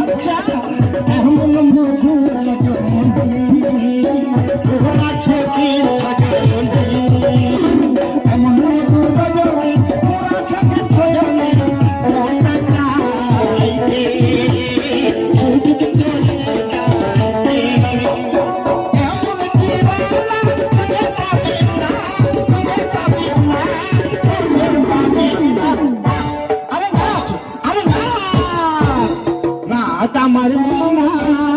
আচ্ছা। এখন মধু মন্দির Ata marmona